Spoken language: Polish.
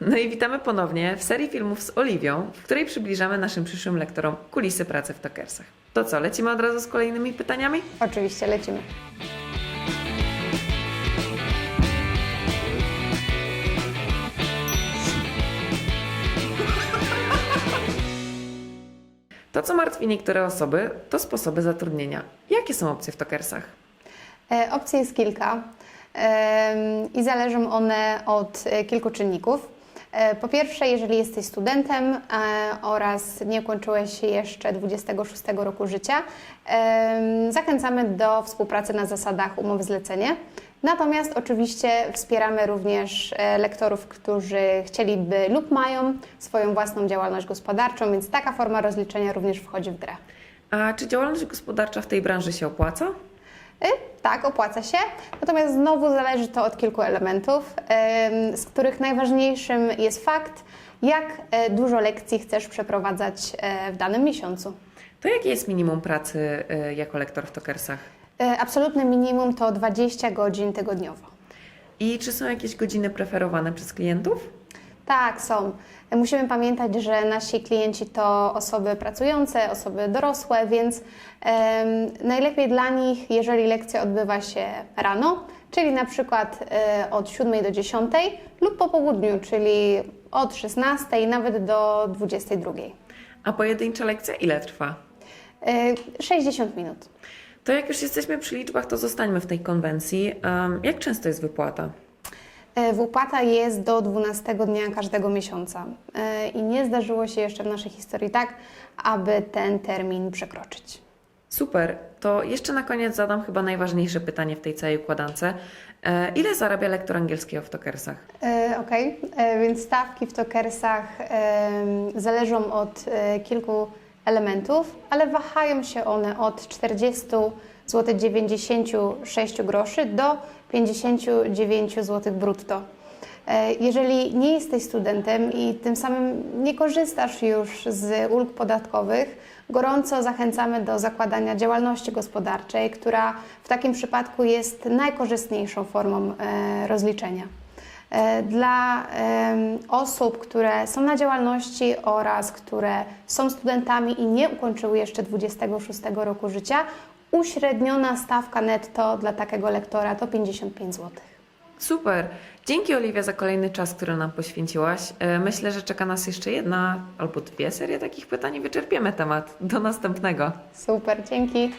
No i witamy ponownie w serii filmów z Oliwią, w której przybliżamy naszym przyszłym lektorom kulisy pracy w Tokersach. To co, lecimy od razu z kolejnymi pytaniami? Oczywiście, lecimy. To, co martwi niektóre osoby, to sposoby zatrudnienia. Jakie są opcje w Tokersach? E, Opcji jest kilka i zależą one od e, kilku czynników. E, Po pierwsze, jeżeli jesteś studentem e, oraz nie ukończyłeś jeszcze 26 roku życia, zachęcamy do współpracy na zasadach umowy zlecenie. Natomiast oczywiście wspieramy również e, lektorów, którzy chcieliby lub mają swoją własną działalność gospodarczą, więc taka forma rozliczenia również wchodzi w grę. A czy działalność gospodarcza w tej branży się opłaca? Y, Tak, opłaca się. Natomiast znowu zależy to od kilku elementów, em, z których najważniejszym jest fakt, jak e, dużo lekcji chcesz przeprowadzać e, w danym miesiącu. To jakie jest minimum pracy y, jako lektor w Tokersach? Absolutne minimum to 20 godzin tygodniowo. I czy są jakieś godziny preferowane przez klientów? Tak, są. Musimy pamiętać, że nasi klienci to osoby pracujące, osoby dorosłe, więc em, najlepiej dla nich, jeżeli lekcja odbywa się rano, czyli na przykład e, od 7 do 10 lub po południu, czyli od 16 nawet do 22. A pojedyncza lekcja ile trwa? E, 60 minut. To jak już jesteśmy przy liczbach, to zostańmy w tej konwencji. Em, jak często jest wypłata? E, Wypłata jest do 12 dnia każdego miesiąca E, i nie zdarzyło się jeszcze w naszej historii tak, aby ten termin przekroczyć. Super. To jeszcze na koniec zadam chyba najważniejsze pytanie w tej całej układance. E, ile zarabia lektor angielskiego w Tokersach? E, Okej, E, więc stawki w tokersach zależą od e, kilku elementów, ale wahają się one od 40 zł 96 groszy do 59 zł brutto. E, Jeżeli nie jesteś studentem i tym samym nie korzystasz już z ulg podatkowych, gorąco zachęcamy do zakładania działalności gospodarczej, która w takim przypadku jest najkorzystniejszą formą e, rozliczenia. E, Dla osób, które są na działalności oraz które są studentami i nie ukończyły jeszcze 26 roku życia, uśredniona stawka netto dla takiego lektora to 55 zł. Super. Dzięki Oliwia za kolejny czas, który nam poświęciłaś. E, Myślę, że czeka nas jeszcze jedna albo dwie serie takich pytań i wyczerpiemy temat. Do następnego. Super, dzięki.